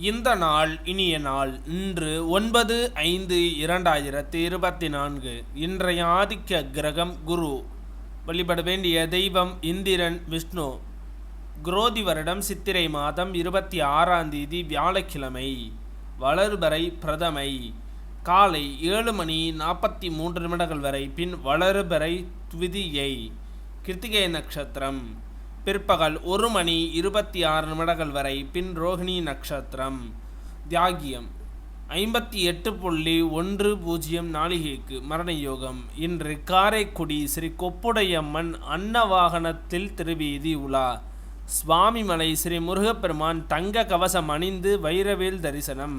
இந்த நாள் இனிய நாள் இன்று ஒன்பது ஐந்து இரண்டாயிரத்தி இருபத்தி நான்கு. இன்றைய ஆதிக்க கிரகம் குரு. வழிபட வேண்டிய தெய்வம் இந்திரன் விஷ்ணு. குரோதி வருடம் சித்திரை மாதம் இருபத்தி ஆறாம் தேதி வியாழக்கிழமை. வளர்பறை பிரதமை. காலை ஏழு மணி நாற்பத்தி மூன்று நிமிடங்கள் வரை பின் வளர்பறை துவிதியை. கிருத்திகை நட்சத்திரம். பிற்பகல் ஒரு மணி இருபத்தி ஆறு நிமிடங்கள் வரை பின் ரோகிணி நட்சத்திரம். தியாகியம். ஐம்பத்தி எட்டு புள்ளி ஒன்று பூஜ்ஜியம் நாளிகைக்கு மரண யோகம் இன்று காரைக்குடி ஸ்ரீ கொப்புடையம்மன் அன்ன வாகனத்தில் திருவீதி உலா. சுவாமிமலை ஸ்ரீ முருகப்பெருமான் தங்க கவசம் அணிந்து வைரவேல் தரிசனம்.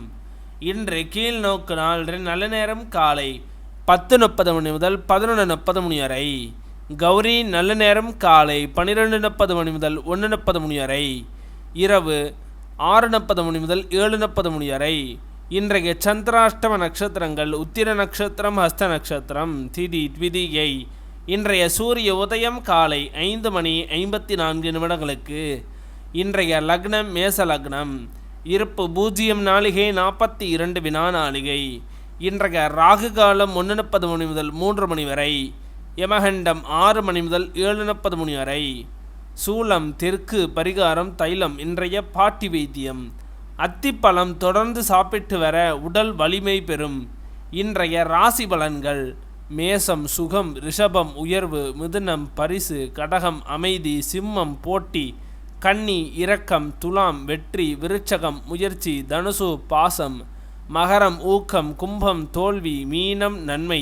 இன்று கீழ் நோக்கு நாள் நல்ல நேரம் காலை பத்து முப்பது மணி முதல் பதினொன்று முப்பது மணி வரை. கௌரி நல்ல நேரம் காலை பன்னிரெண்டு முப்பது மணி முதல் ஒன்று முப்பது மணி வரை. இரவு ஆறு முப்பது மணி முதல் ஏழு முப்பது மணி வரை. இன்றைய சந்திராஷ்டம நட்சத்திரங்கள் உத்திர நட்சத்திரம் ஹஸ்த நட்சத்திரம் திதி த்விதியை இன்றைய சூரிய உதயம் காலை ஐந்து மணி ஐம்பத்தி நான்கு நிமிடங்களுக்கு. இன்றைய லக்னம் மேச லக்னம். இருப்பு பூஜ்ஜியம் நாளிகை நாற்பத்தி இரண்டு வினா நாளிகை. இன்றைய ராகு காலம் ஒன்று முப்பது மணி முதல் மூன்று மணி வரை. யமகண்டம் ஆறு மணி முதல் ஏழு முப்பது மணி வரை. சூளம் தெற்கு பரிகாரம் தைலம் இன்றைய பாட்டி வைத்தியம். அத்திப்பழம் தொடர்ந்து சாப்பிட்டு வர உடல் வலிமை பெறும். இன்றைய ராசி பலன்கள் மேசம் சுகம் ரிஷபம் உயர்வு மிதுனம் பரிசு கடகம் அமைதி சிம்மம் போட்டி கன்னி இரக்கம் துலாம் வெற்றி விருட்சகம் முயற்சி தனுசு பாசம் மகரம் ஊக்கம் கும்பம் தோல்வி மீனம் நன்மை.